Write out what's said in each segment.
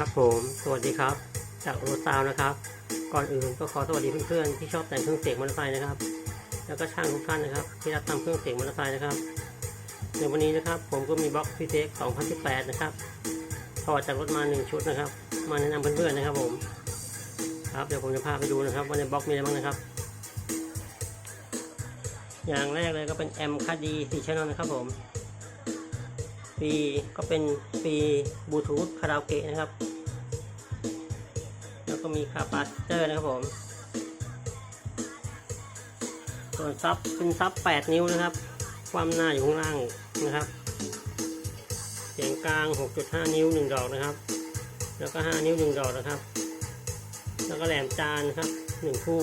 ครับผมสวัสดีครับ จากโรซาวนะครับ ก่อนอื่นก็ขอสวัสดีเพื่อนๆที่ชอบแต่งเครื่องเสียงมอเตอร์ไซค์นะครับ แล้วก็ช่างทุกท่านนะครับ ที่รับทำเครื่องเสียงมอเตอร์ไซค์นะครับในวันนี้นะครับ ผมก็มีบล็อกพีเทค2018 นะครับถอดจากรถมาหนึ่งชุดนะครับ มาแนะนำเพื่อนๆนะครับ ผมครับเดี๋ยวผมจะพาไปดูนะครับว่าในบล็อกมีอะไรบ้างนะครับ อย่างแรกเลยก็เป็นแอมคาดีสี่ช่องนะครับผม ปีก็เป็นปีบลูทูธคาราโอเกะนะครับ แล้วก็มีคาปาซิเตอร์นะครับผม ส่วนซับเป็นซับ 8 นิ้วนะครับ ความหน้าอยู่ข้างล่างนะครับ เสียงกลาง 6.5 นิ้ว 1 ดอกนะครับ แล้วก็ 5 นิ้ว 1 ดอกนะครับ แล้วก็แหลมจานครับ 1 คู่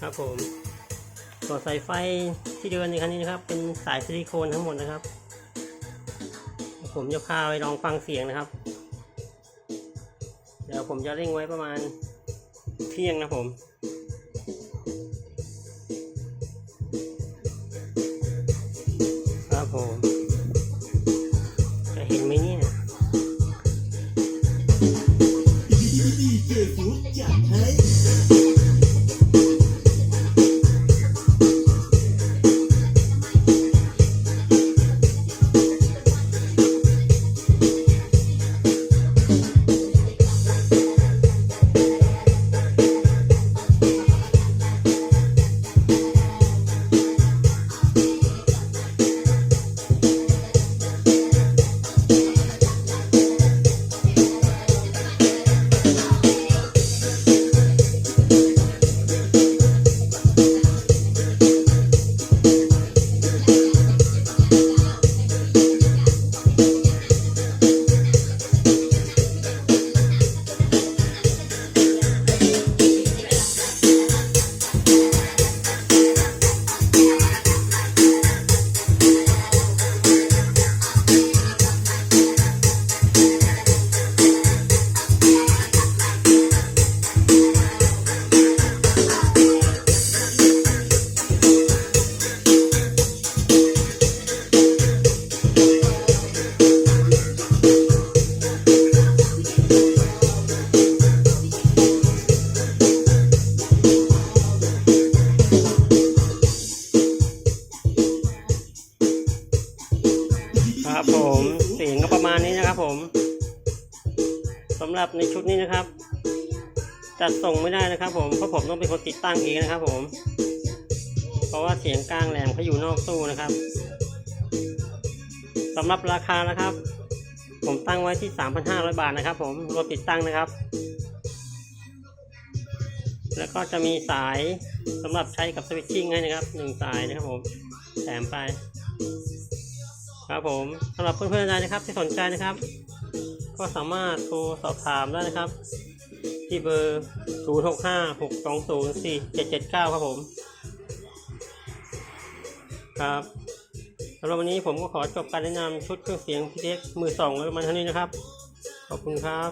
ครับผมต่อสายไฟที่เดินในคันนี้นะครับ เป็นสายซิลิโคนทั้งหมดนะครับ ผมจะพาไปลองฟังเสียงนะครับ เดี๋ยวผมจะเร่งไว้ประมาณเที่ยงนะผมครับผม ครับผมเสียงก็ประมาณนี้นะครับผมสำหรับในชุดนี้นะครับ จัดส่งไม่ได้นะครับผมเพราะผมต้องเป็นคนติดตั้งเองนะครับผม เพราะว่าเสียงกลางแหลมเขาอยู่นอกตู้นะครับสำหรับราคานะครับ ผมตั้งไว้ที่ 3,500 บาทนะครับ ผมรวมติดตั้งนะครับ แล้วก็จะมีสายสำหรับใช้กับสวิตชิ่งให้นะครับหนึ่งสายนะครับผมแถมไป ครับผมสำหรับเพื่อนๆใดนะครับที่สนใจนะครับ ก็สามารถโทรสอบถามได้นะครับ ที่เบอร์ 0 6 5 6 2 0 4 7 7 9 ครับผม ครับสำหรับวันนี้ผมก็ขอจบการแนะนำชุดเครื่องเสียงพีเด็กมือสองไว้ประมาณเท่านี้นะครับ ขอบคุณครับ